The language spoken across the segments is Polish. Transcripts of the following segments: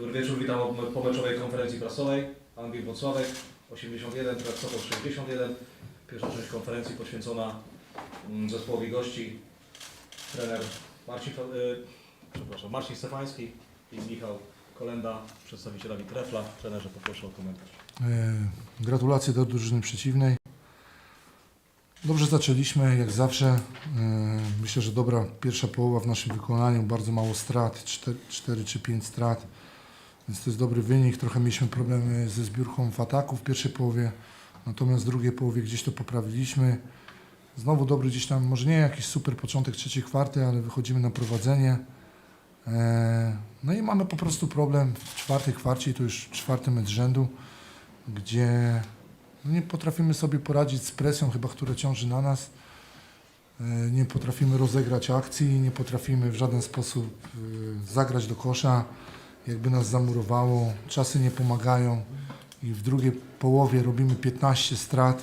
Dobry wieczór, witam po meczowej konferencji prasowej. Anwil Włocławek 81, Trek Sopot 61. Pierwsza część konferencji poświęcona mm, zespołowi gości. Trener Marcin, y, przepraszam, Marcin Stefański i Michał Kolenda, przedstawicielami Trefla. Trenerze poproszę o komentarz. E, Gratulacje do drużyny przeciwnej. Dobrze zaczęliśmy, jak zawsze. E, Myślę, że dobra pierwsza połowa w naszym wykonaniu, bardzo mało strat, 4 czy 5 strat, więc to jest dobry wynik. Trochę mieliśmy problemy ze zbiórką w ataku w pierwszej połowie, natomiast w drugiej połowie gdzieś to poprawiliśmy. Znowu dobry gdzieś tam, może nie jakiś super początek trzeciej kwarty, ale wychodzimy na prowadzenie. E, No i mamy po prostu problem w czwartej kwarcie, to już czwarty mecz rzędu, gdzie no nie potrafimy sobie poradzić z presją chyba, która ciąży na nas. E, Nie potrafimy rozegrać akcji, nie potrafimy w żaden sposób e, zagrać do kosza, jakby nas zamurowało, czasy nie pomagają i w drugiej połowie robimy 15 strat,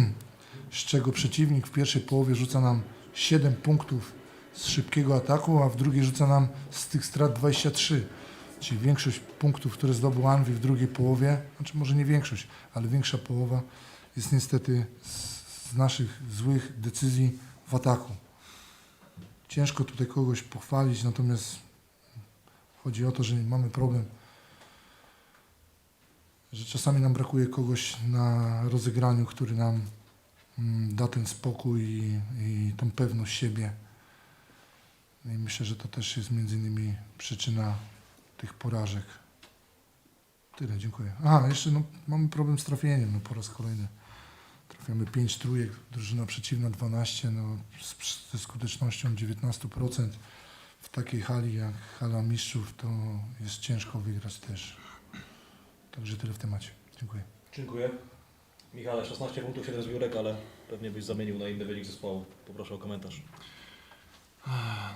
z czego przeciwnik w pierwszej połowie rzuca nam 7 punktów z szybkiego ataku, a w drugiej rzuca nam z tych strat 23. Czyli większość punktów, które zdobył Anwi w drugiej połowie, znaczy może nie większość, ale większa połowa jest niestety z, z naszych złych decyzji w ataku. Ciężko tutaj kogoś pochwalić, natomiast chodzi o to, że mamy problem, że czasami nam brakuje kogoś na rozegraniu, który nam mm, da ten spokój i, i tą pewność siebie. No I myślę, że to też jest między innymi przyczyna tych porażek. Tyle, dziękuję. Aha, jeszcze no, mamy problem z trafieniem, no po raz kolejny. Trafiamy 5 trójek, drużyna przeciwna 12, no z, ze skutecznością 19%. W takiej hali jak hala mistrzów to jest ciężko wygrać też. Także tyle w temacie. Dziękuję. Dziękuję. Michale, 16 punktów, 7 zbiórek, ale pewnie byś zamienił na inny wynik zespołu. Poproszę o komentarz.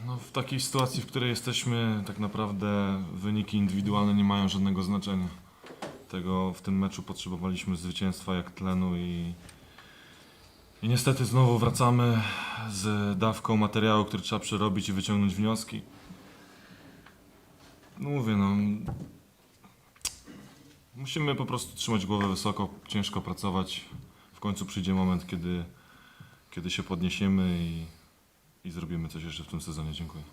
No, w takiej sytuacji, w której jesteśmy, tak naprawdę wyniki indywidualne nie mają żadnego znaczenia. Tego w tym meczu potrzebowaliśmy zwycięstwa jak tlenu i, i niestety znowu wracamy z dawką materiału, który trzeba przerobić i wyciągnąć wnioski. No mówię, no. Musimy po prostu trzymać głowę wysoko, ciężko pracować. W końcu przyjdzie moment, kiedy, kiedy się podniesiemy i, i zrobimy coś jeszcze w tym sezonie. Dziękuję.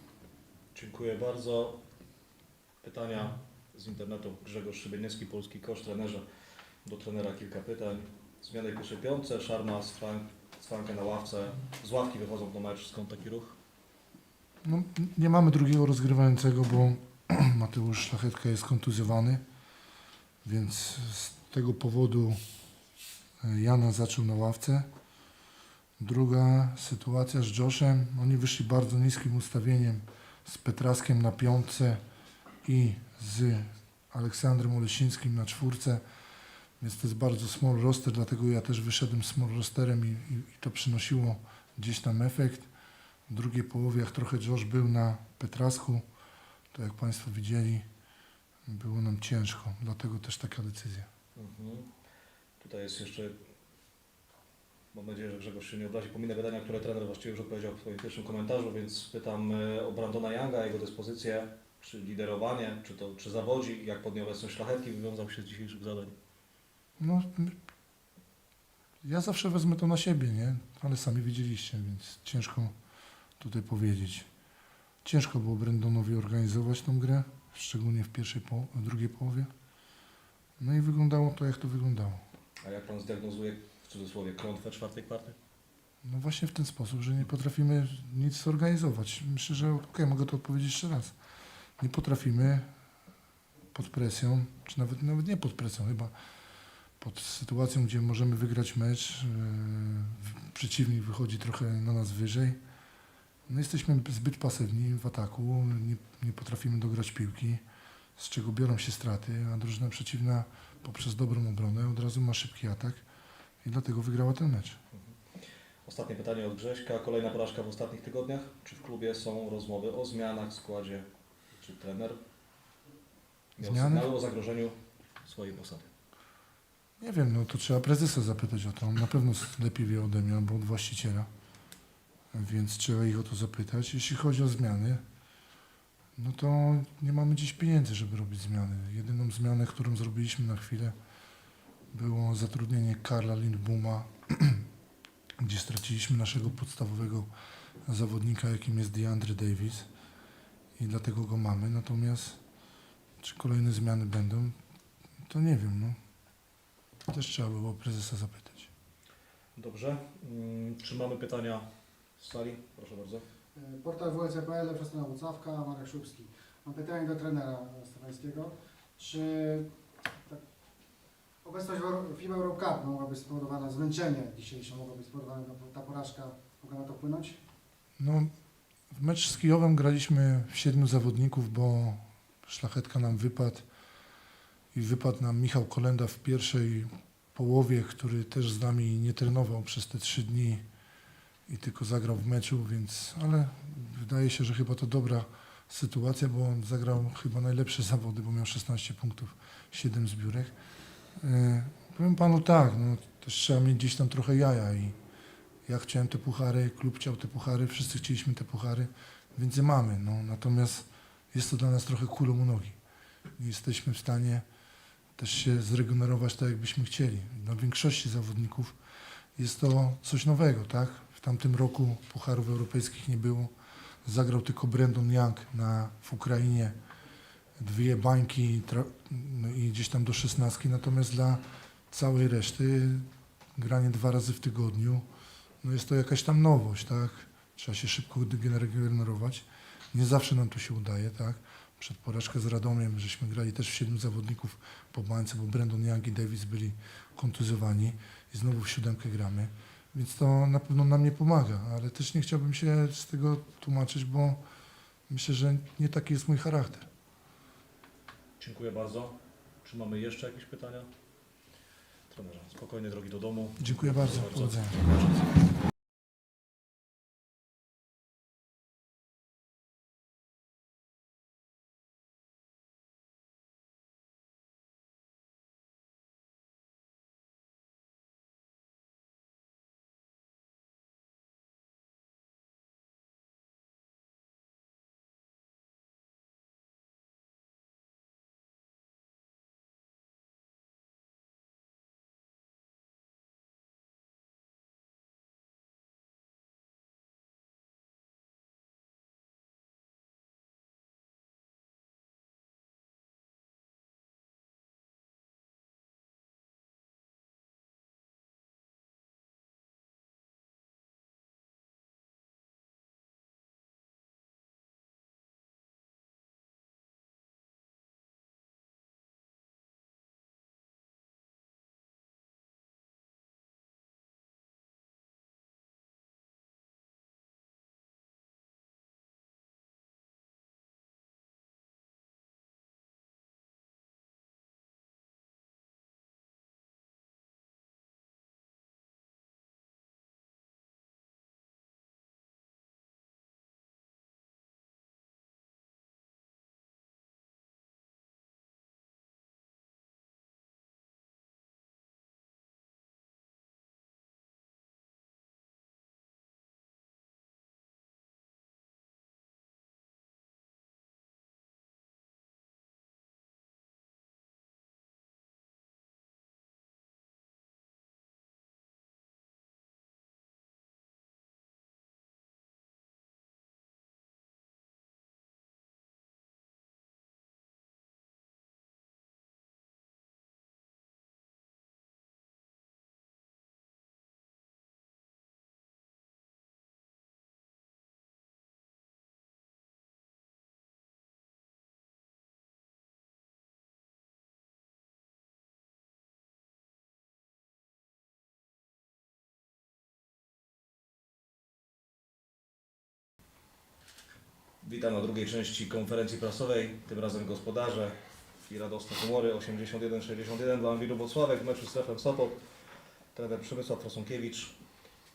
Dziękuję bardzo. Pytania z internetu. Grzegorz Szybieniecki, polski kosz trenerze. Do trenera kilka pytań. Zmiany pierwszej piątce, Szarma z, Frank, na ławce. Z ławki wychodzą do mecz. Skąd taki ruch? No, nie mamy drugiego rozgrywającego, bo Mateusz Szlachetka jest kontuzjowany, więc z tego powodu e, Jana zaczął na ławce. Druga sytuacja z Joshem. Oni wyszli bardzo niskim ustawieniem z Petraskiem na piątce i z Aleksandrem Olesińskim na czwórce. Więc to jest bardzo small roster, dlatego ja też wyszedłem small rosterem i, i, i to przynosiło gdzieś tam efekt. W drugiej połowie, jak trochę Josh był na Petrasku, to jak Państwo widzieli, było nam ciężko. Dlatego też taka decyzja. Mhm. Tutaj jest jeszcze, mam nadzieję, że Grzegorz się nie obrazi, pominę pytania, które trener właściwie już odpowiedział w swoim pierwszym komentarzu, więc pytam e, o Brandona Younga, jego dyspozycję, czy liderowanie, czy to czy zawodzi, jak pod nieobecność szlachetki wywiązał się z dzisiejszych zadań. No, ja zawsze wezmę to na siebie, nie? Ale sami widzieliście, więc ciężko tutaj powiedzieć. Ciężko było Brandonowi organizować tą grę, szczególnie w pierwszej, po, w drugiej połowie. No i wyglądało to, jak to wyglądało. A jak Pan zdiagnozuje, w cudzysłowie, klątwę czwartej kwarty? No właśnie w ten sposób, że nie potrafimy nic zorganizować. Myślę, że okej, mogę to odpowiedzieć jeszcze raz. Nie potrafimy pod presją, czy nawet, nawet nie pod presją, chyba pod sytuacją, gdzie możemy wygrać mecz, w- przeciwnik wychodzi trochę na nas wyżej. No jesteśmy zbyt pasywni w ataku, nie, nie potrafimy dograć piłki, z czego biorą się straty, a drużyna przeciwna poprzez dobrą obronę od razu ma szybki atak i dlatego wygrała ten mecz. Ostatnie pytanie od Grześka. Kolejna porażka w ostatnich tygodniach. Czy w klubie są rozmowy o zmianach w składzie? Czy trener miał Zmiany? sygnały o zagrożeniu swojej posady? Nie wiem, no to trzeba prezesa zapytać o to. On na pewno lepiej wie ode mnie albo od właściciela. Więc trzeba ich o to zapytać. Jeśli chodzi o zmiany, no to nie mamy dziś pieniędzy, żeby robić zmiany. Jedyną zmianę, którą zrobiliśmy na chwilę, było zatrudnienie Karla Lindbuma, gdzie straciliśmy naszego podstawowego zawodnika, jakim jest DeAndre Davis i dlatego go mamy. Natomiast czy kolejne zmiany będą, to nie wiem. No. Też trzeba było prezesa zapytać. Dobrze. Mm, Czy mamy pytania z sali? Proszę bardzo. Portal lepsza strona Włocławka, Marek Szubski. Mam pytanie do trenera Stefańskiego. Czy tak, obecność w Euro- FIBA World Cup mogła być spowodowana, zmęczenie dzisiejsze mogło być spowodowane, ta- ta porażka mogła na to wpłynąć? No, w mecz z Kijowem graliśmy w siedmiu zawodników, bo szlachetka nam wypadł i wypadł nam Michał Kolenda w pierwszej połowie, który też z nami nie trenował przez te trzy dni i tylko zagrał w meczu, więc, ale wydaje się, że chyba to dobra sytuacja, bo on zagrał chyba najlepsze zawody, bo miał 16 punktów, 7 zbiórek. E, powiem panu tak, no, też trzeba mieć gdzieś tam trochę jaja i ja chciałem te puchary, klub chciał te puchary, wszyscy chcieliśmy te puchary, więc je mamy. No. Natomiast jest to dla nas trochę kulą u nogi. Nie jesteśmy w stanie też się zregenerować tak, jakbyśmy chcieli. Dla większości zawodników jest to coś nowego, tak? W tamtym roku pucharów europejskich nie było. Zagrał tylko Brandon Young na, w Ukrainie dwie bańki no i gdzieś tam do szesnastki, natomiast dla całej reszty granie dwa razy w tygodniu, no jest to jakaś tam nowość, tak? Trzeba się szybko regenerować. Nie zawsze nam to się udaje, tak? Przed porażkę z Radomiem, żeśmy grali też w siedmiu zawodników po bańce, bo Brandon Young i Davis byli kontuzjowani i znowu w siódemkę gramy. Więc to na pewno nam nie pomaga, ale też nie chciałbym się z tego tłumaczyć, bo myślę, że nie taki jest mój charakter. Dziękuję bardzo. Czy mamy jeszcze jakieś pytania? Trenerze, spokojnej drogi do domu. Dziękuję bardzo. Bardzo. Witam na drugiej części konferencji prasowej, tym razem gospodarze i radosne humory 81-61 dla Anwilu Włocławek w meczu z Strefem Sopot. Trener Przemysław Trosonkiewicz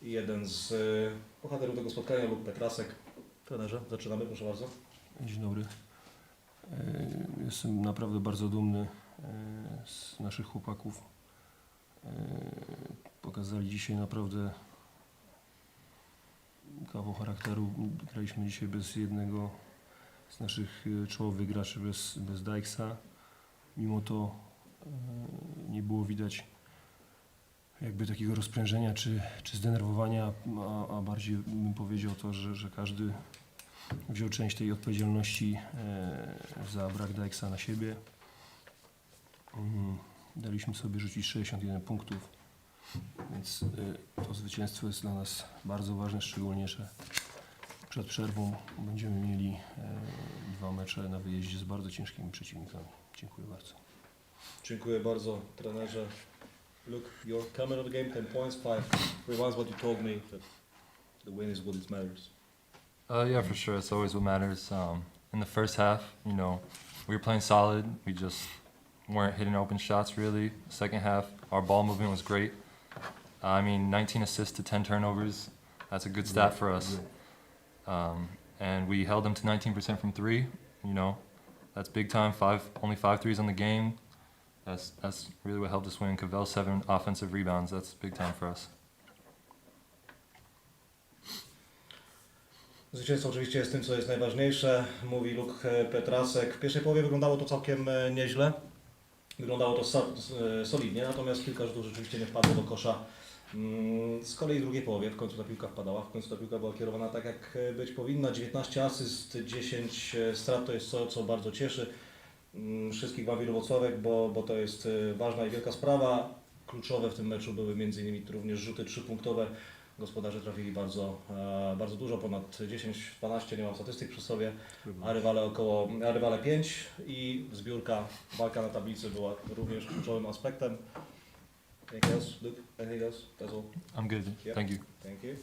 i jeden z y, bohaterów tego spotkania, Luk Petrasek. Trenerze, zaczynamy, proszę bardzo. Dzień dobry. E, Jestem naprawdę bardzo dumny e, z naszych chłopaków. E, Pokazali dzisiaj naprawdę kawał charakteru. Graliśmy dzisiaj bez jednego z naszych y, czołowych graczy bez, bez Dykesa. Mimo to y, nie było widać jakby takiego rozprężenia czy, czy zdenerwowania, a, a bardziej bym powiedział to, że, że każdy wziął część tej odpowiedzialności e, za brak Dykesa na siebie. Mm, Daliśmy sobie rzucić 61 punktów, więc y, to zwycięstwo jest dla nas bardzo ważne, szczególnie, że przed przerwą będziemy mieli e, dwa mecze na wyjeździe z bardzo ciężkimi przeciwnikami. Dziękuję bardzo. Dziękuję bardzo, trenerze. Look, your comment of the game, 10 points, 5 rebounds, what you told me, that the win is what it matters. Uh, yeah, for sure. It's always what matters. Um, in the first half, you know, we were playing solid. We just weren't hitting open shots really. Second half, our ball movement was great. I mean, 19 assists to 10 turnovers. That's a good stat for us. Um, and we held them to 19% from three. You know, that's big time. Five, only five threes on the game. That's that's really what helped us win. Cavell seven offensive rebounds. That's big time for us. Zwycięstwo oczywiście jest tym, co jest najważniejsze, mówi Luke Petrasek. W pierwszej połowie wyglądało to całkiem nieźle. Wyglądało to solidnie, natomiast kilka rzutów rzeczywiście nie wpadło do kosza. Mm, Z kolei w drugiej połowie w końcu ta piłka wpadała, w końcu ta piłka była kierowana tak jak e, być powinna. 19 asyst, 10 strat to jest co, co bardzo cieszy mm, wszystkich Wawilów Włocławek, bo, bo to jest e, ważna i wielka sprawa. Kluczowe w tym meczu były m.in. również rzuty trzypunktowe. Gospodarze trafili bardzo, e, bardzo dużo, ponad 10-12, nie mam statystyk przy sobie, a rywale około, a rywale 5 i zbiórka, walka na tablicy była również kluczowym aspektem. Anything else, Luke? Anything else? That's all. I'm good. Yeah. Thank you. Thank you.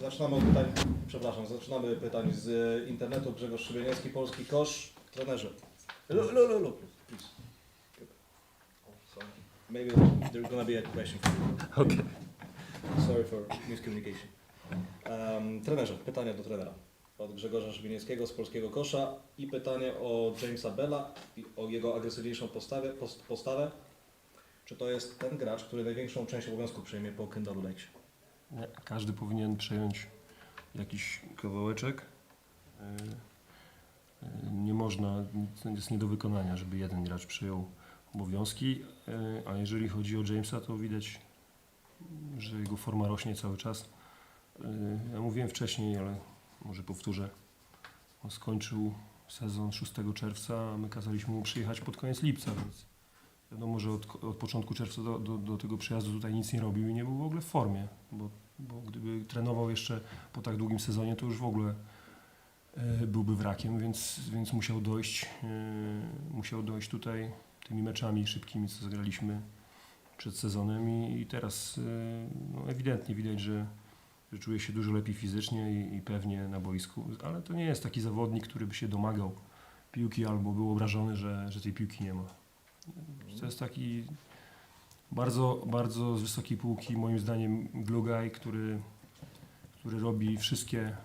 Zaczynamy od pytań, przepraszam, zaczynamy pytań z e, internetu. Grzegorz Szybieniecki, Polski Kosz. Trenerze. Lu, lu, lu, lu, please. Sorry. Maybe there's gonna be a question for you. Okay. Sorry for miscommunication. Um, trenerze, pytania do trenera. Od Grzegorza Szybienieckiego z Polskiego Kosza i pytanie o Jamesa Bella i o jego agresywniejszą postawę, post, postawę. Czy to jest ten gracz, który największą część obowiązków przejmie po Kendalu Lakesie? Nie, Każdy powinien przejąć jakiś kawałeczek. E, e, Nie można, to jest nie do wykonania, żeby jeden gracz przejął obowiązki, e, a jeżeli chodzi o Jamesa, to widać, że jego forma rośnie cały czas. Ja mówiłem wcześniej, ale może powtórzę. On skończył sezon 6 czerwca, a my kazaliśmy mu przyjechać pod koniec lipca, więc wiadomo, że od, od początku czerwca do, do, do tego przyjazdu tutaj nic nie robił i nie był w ogóle w formie, bo, bo gdyby trenował jeszcze po tak długim sezonie, to już w ogóle e, byłby wrakiem, więc, więc musiał dojść, e, musiał dojść tutaj tymi meczami szybkimi, co zagraliśmy przed sezonem i, i teraz e, no, ewidentnie widać, że, że czuje się dużo lepiej fizycznie i, i pewnie na boisku, ale to nie jest taki zawodnik, który by się domagał piłki albo był obrażony, że, że tej piłki nie ma. To jest taki bardzo, bardzo z wysokiej półki, moim zdaniem, glugaj, który, który robi wszystkie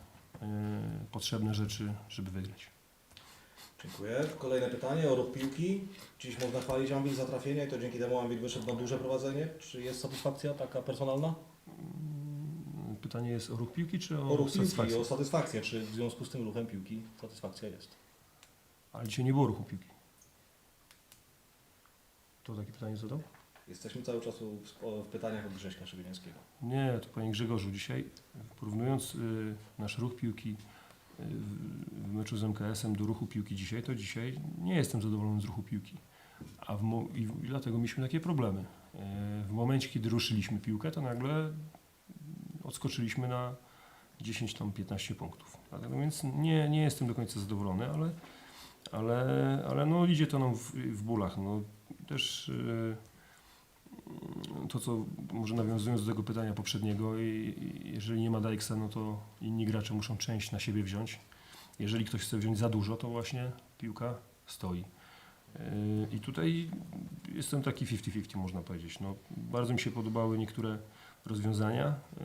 e, potrzebne rzeczy, żeby wygrać. Dziękuję. Kolejne pytanie o ruch piłki. Dziś można chwalić Ambil za trafienie i to dzięki temu Ambil wyszedł na duże prowadzenie. Czy jest satysfakcja taka personalna? Mm, Pytanie jest o ruch piłki, czy o, O ruch piłki, satysfakcję? o satysfakcję. Czy w związku z tym ruchem piłki satysfakcja jest? Ale dzisiaj nie było ruchu piłki. To takie pytanie zadał? Jesteśmy cały czas w, o- w pytaniach od Grześka Szybienieckiego. Nie, to panie Grzegorzu, dzisiaj porównując y, nasz ruch piłki y, w- w meczu z MKS-em do ruchu piłki dzisiaj, to dzisiaj nie jestem zadowolony z ruchu piłki. A w mo- i, I dlatego mieliśmy takie problemy. Y, w momencie, kiedy ruszyliśmy piłkę, to nagle odskoczyliśmy na 10 tam 15 punktów. Dlatego więc nie, nie jestem do końca zadowolony, ale, ale, ale no idzie to nam w, w bólach. No, też y, to, co może nawiązując do tego pytania poprzedniego, jeżeli nie ma Dykesa, no to inni gracze muszą część na siebie wziąć. Jeżeli ktoś chce wziąć za dużo, to właśnie piłka stoi. Yy, I tutaj jestem taki 50-50 można powiedzieć. No, bardzo mi się podobały niektóre rozwiązania, yy,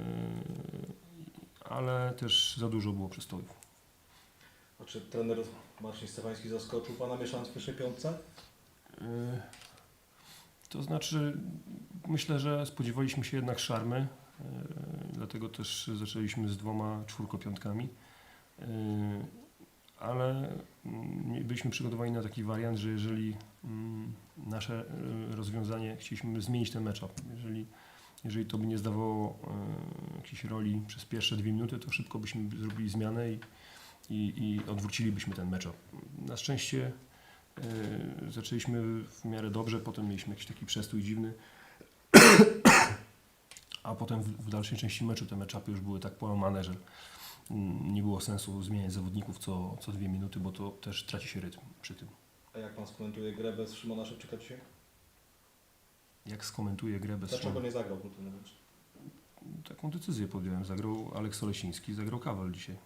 ale też za dużo było przystojów. A czy trener Marcin Stefański zaskoczył Pana mieszając w pierwszej piątce? To znaczy, myślę, że spodziewaliśmy się jednak szarmy, yy, dlatego też zaczęliśmy z dwoma czwórkopiątkami. Yy, ale mm, byliśmy przygotowani na taki wariant, że jeżeli mm, nasze e, rozwiązanie, chcieliśmy zmienić ten matchup, jeżeli, jeżeli to by nie zdawało e, jakiejś roli przez pierwsze dwie minuty, to szybko byśmy zrobili zmianę i, i, i odwrócilibyśmy ten matchup. Na szczęście e, zaczęliśmy w miarę dobrze, potem mieliśmy jakiś taki przestój dziwny, a potem w, w dalszej części meczu te matchupy już były tak połamane, że mm, nie było sensu zmieniać zawodników co, co dwie minuty, bo to też traci się rytm przy tym. A jak Pan skomentuje grę bez Szymona Szewczyka dzisiaj? Jak skomentuję grę bez Dlaczego Szymona? nie zagrał Kultury Mecz? Taką decyzję podjąłem. Zagrał Aleks Olesiński, zagrał Kawal dzisiaj.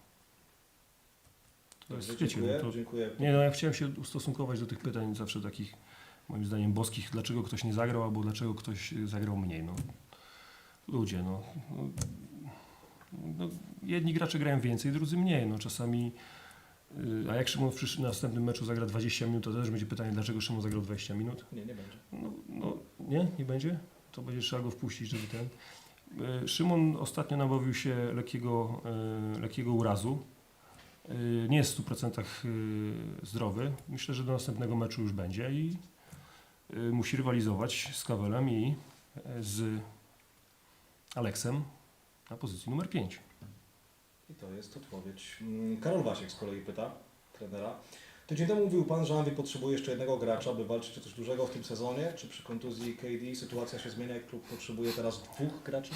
To jest, wiecie, dziękuję, no to, dziękuję. nie no, ja chciałem się ustosunkować do tych pytań zawsze takich, moim zdaniem, boskich, dlaczego ktoś nie zagrał, albo dlaczego ktoś zagrał mniej. No. Ludzie, no. no, no jedni gracze grają więcej, drudzy mniej. No, czasami, y, a jak Szymon w przysz- następnym meczu zagra 20 minut, to też będzie pytanie, dlaczego Szymon zagrał 20 minut. Nie, nie będzie. No, no nie, nie będzie? To będzie trzeba go wpuścić, żeby ten. E, Szymon ostatnio nabawił się lekkiego, e, lekkiego urazu. E, Nie jest w 100% e, zdrowy. Myślę, że do następnego meczu już będzie i e, musi rywalizować z Kawelem i e, z Aleksem na pozycji numer 5. I to jest odpowiedź. Mm, Karol Wasiek z kolei pyta trenera. Tydzień temu mówił Pan, że Andy potrzebuje jeszcze jednego gracza, by walczyć o coś dużego w tym sezonie. Czy przy kontuzji KD sytuacja się zmienia i klub potrzebuje teraz dwóch graczy?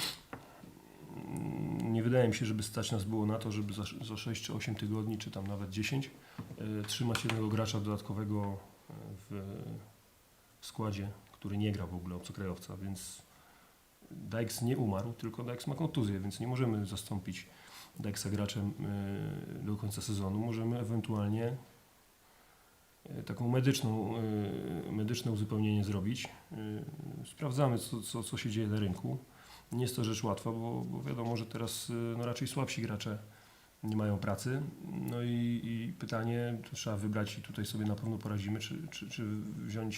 Wydaje mi się, żeby stać nas było na to, żeby za, za 6 czy 8 tygodni, czy tam nawet 10, e, trzymać jednego gracza dodatkowego e, w, w składzie, który nie gra w ogóle obcokrajowca, więc Dykes nie umarł, tylko Dykes ma kontuzję, więc nie możemy zastąpić Dykesa graczem e, do końca sezonu. Możemy ewentualnie taką medyczną, medyczne uzupełnienie zrobić. Sprawdzamy, co, co, co się dzieje na rynku. Nie jest to rzecz łatwa, bo, bo wiadomo, że teraz y, no, raczej słabsi gracze nie mają pracy. No i, i pytanie, trzeba wybrać i tutaj sobie na pewno poradzimy, czy, czy, czy wziąć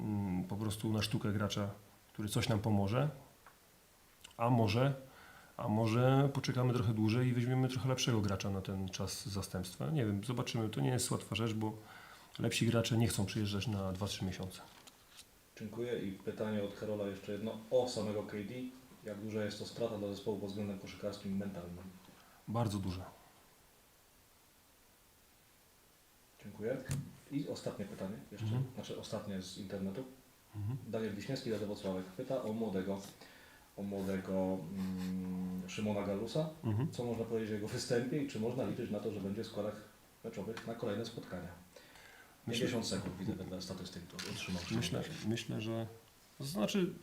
mm, po prostu na sztukę gracza, który coś nam pomoże, a może, a może poczekamy trochę dłużej i weźmiemy trochę lepszego gracza na ten czas zastępstwa. Nie wiem, zobaczymy. To nie jest łatwa rzecz, bo lepsi gracze nie chcą przyjeżdżać na 2-3 miesiące. Dziękuję. I pytanie od Karola jeszcze jedno o samego KD. Jak duża jest to strata dla zespołu pod względem koszykarskim i mentalnym? Bardzo duże. Dziękuję. I ostatnie pytanie jeszcze, Mhm. znaczy ostatnie z internetu. Mhm. Daniel Wiśniewski, Rady Wrocławek pyta o młodego, o młodego mm, Szymona Galusa. Mhm. Co można powiedzieć o jego występie i czy można liczyć na to, że będzie w składach meczowych na kolejne spotkania? Myślę- 50 sekund widzę wedle statystyk, otrzymał Myślę, myślę, że to znaczy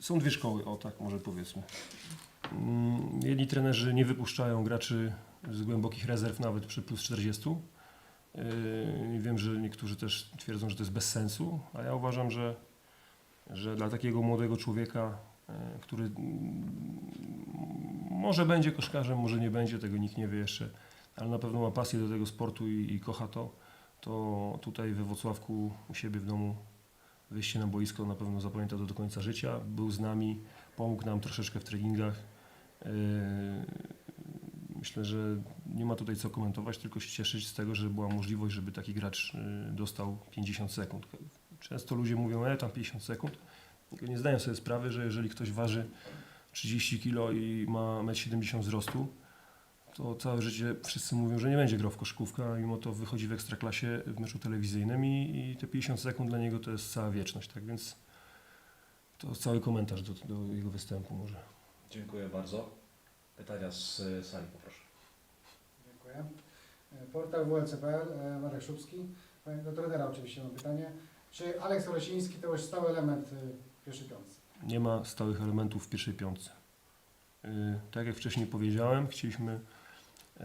są dwie szkoły, o tak może powiedzmy. Mm, Jedni trenerzy nie wypuszczają graczy z głębokich rezerw nawet przy plus 40. Yy, Wiem, że niektórzy też twierdzą, że to jest bez sensu, a ja uważam, że, że dla takiego młodego człowieka, yy, który mm, może będzie koszkarzem, może nie będzie, tego nikt nie wie jeszcze, ale na pewno ma pasję do tego sportu i, i kocha to, to tutaj we Wrocławku u siebie w domu wyjście na boisko na pewno zapamięta to do końca życia. Był z nami, pomógł nam troszeczkę w treningach. Yy, Myślę, że nie ma tutaj co komentować, tylko się cieszyć z tego, że była możliwość, żeby taki gracz yy, dostał 50 sekund. Często ludzie mówią, e, tam 50 sekund. Nie zdają sobie sprawy, że jeżeli ktoś waży 30 kg i ma 1,70 m wzrostu, to całe życie wszyscy mówią, że nie będzie grał w koszykówkę, a mimo to wychodzi w ekstraklasie w meczu telewizyjnym i, i te 50 sekund dla niego to jest cała wieczność, tak więc to cały komentarz do, do jego występu może. Dziękuję bardzo. Pytania z e, sali poproszę. Dziękuję. E, Portal WLC.pl, e, Marek Szubski. Panie- Do trenera oczywiście mam pytanie. Czy Aleks Olesiński to już stały element w pierwszej piątce? Nie ma stałych elementów w pierwszej piątce. Tak jak wcześniej powiedziałem, chcieliśmy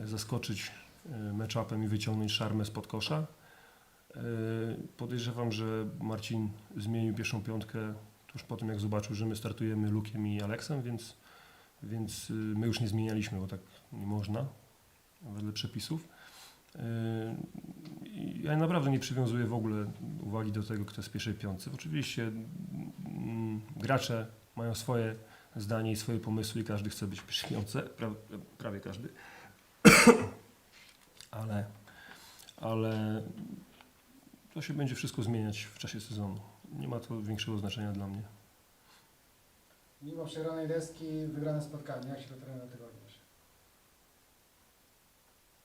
zaskoczyć e, match-upem i wyciągnąć szarmę spod kosza. Yy, Podejrzewam, że Marcin zmienił pierwszą piątkę tuż po tym, jak zobaczył, że my startujemy Lukiem i Aleksem, więc, więc yy, my już nie zmienialiśmy, bo tak nie można wedle przepisów. Ja naprawdę nie przywiązuję w ogóle uwagi do tego, kto jest w pierwszej piątce. Oczywiście gracze mają swoje zdanie i swoje pomysły i każdy chce być w pierwszej piątce, pra, prawie każdy. Ale ale to się będzie wszystko zmieniać w czasie sezonu. Nie ma to większego znaczenia dla mnie. Mimo przegranej deski, wygrane spotkanie. Jak się to trenera tego odniesie?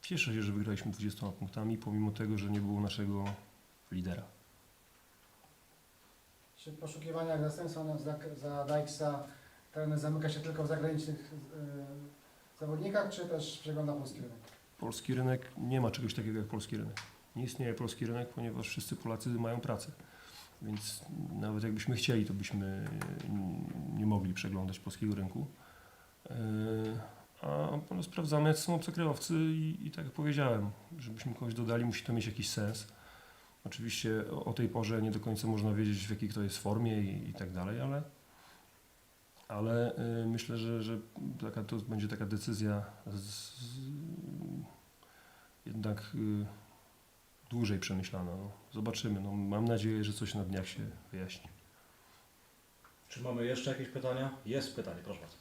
Cieszę się, że wygraliśmy 20 punktami, pomimo tego, że nie było naszego lidera. Czy w poszukiwaniach zastępstwa za, za Dykesa trener zamyka się tylko w zagranicznych e, zawodnikach, czy też przegląda polski rynek? Polski rynek nie ma czegoś takiego jak polski rynek. Nie istnieje polski rynek, ponieważ wszyscy Polacy mają pracę. Więc nawet jakbyśmy chcieli, to byśmy nie mogli przeglądać polskiego rynku. Yy, A no, sprawdzamy, jak są obcokrajowcy i, i tak jak powiedziałem, żebyśmy kogoś dodali, musi to mieć jakiś sens. Oczywiście o, o tej porze nie do końca można wiedzieć, w jakiej kto jest formie i, i tak dalej, ale, ale yy, myślę, że, że taka, to będzie taka decyzja z, z, jednak y, dłużej przemyślana. No. Zobaczymy. No, mam nadzieję, że coś na dniach się wyjaśni. Czy mamy jeszcze jakieś pytania? Jest pytanie, proszę bardzo.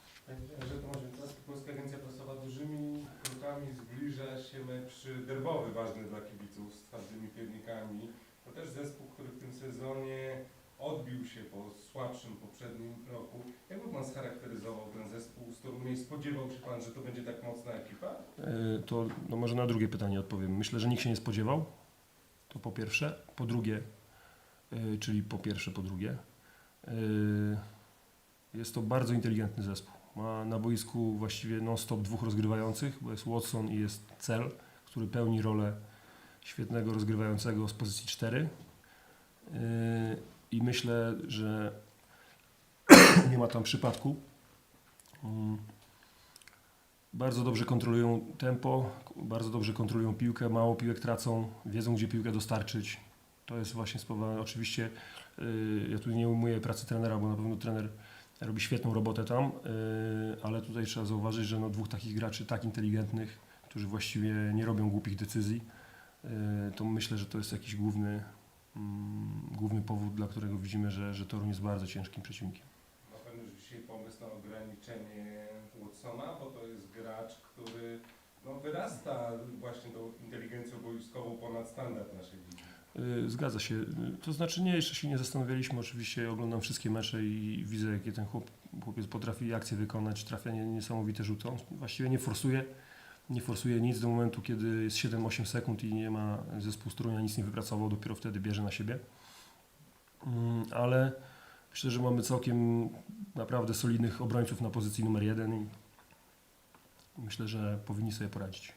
Że to może teraz Polska Agencja Prasowa dużymi krokami zbliża się mecz derbowy ważny dla kibiców z twardymi piewnikami. To też zespół, który w tym sezonie odbił się po słabszym poprzednim roku. Jak by Pan scharakteryzował ten zespół z Torunia i spodziewał się Pan, że to będzie tak mocna ekipa? Y, To no może na drugie pytanie odpowiem. Myślę, że nikt się nie spodziewał. To po pierwsze. Po drugie, y, czyli po pierwsze, po drugie, y, jest to bardzo inteligentny zespół. Ma na boisku właściwie non-stop dwóch rozgrywających, bo jest Watson i jest Cel, który pełni rolę świetnego rozgrywającego z pozycji 4. I myślę, że nie ma tam przypadku. Mm. Bardzo dobrze kontrolują tempo, bardzo dobrze kontrolują piłkę, mało piłek tracą, wiedzą gdzie piłkę dostarczyć. To jest właśnie spowodowane. Oczywiście yy, ja tu nie ujmuję pracy trenera, bo na pewno trener robi świetną robotę tam, yy, ale tutaj trzeba zauważyć, że no, dwóch takich graczy tak inteligentnych, którzy właściwie nie robią głupich decyzji, yy, to myślę, że to jest jakiś główny, główny powód, dla którego widzimy, że, że Toruń jest bardzo ciężkim przeciwnikiem. Ma Pan już dzisiaj pomysł na ograniczenie Watsona, bo to jest gracz, który no, wyrasta właśnie tą inteligencją boiskową ponad standard naszej ligi. Y, Zgadza się. Y, To znaczy nie, jeszcze się nie zastanawialiśmy. Oczywiście oglądam wszystkie mecze i widzę, jakie ten chłop, chłopiec potrafi akcje wykonać, trafia nie- niesamowite rzuty. On właściwie nie forsuje, nie forsuje nic do momentu, kiedy jest 7-8 sekund i nie ma zespół strunia, nic nie wypracował, dopiero wtedy bierze na siebie. Mm, Ale myślę, że mamy całkiem naprawdę solidnych obrońców na pozycji numer jeden i myślę, że powinni sobie poradzić.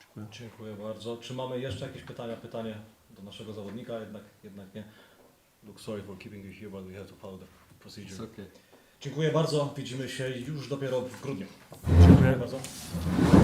Dziękuję. Dziękuję bardzo. Czy mamy jeszcze jakieś pytania? Pytanie do naszego zawodnika? Jednak, jednak nie. Look, sorry for keeping you here, but we have to follow the procedure. okay. Dziękuję bardzo. Widzimy się już dopiero w grudniu. Dziękuję. Dziękuję bardzo.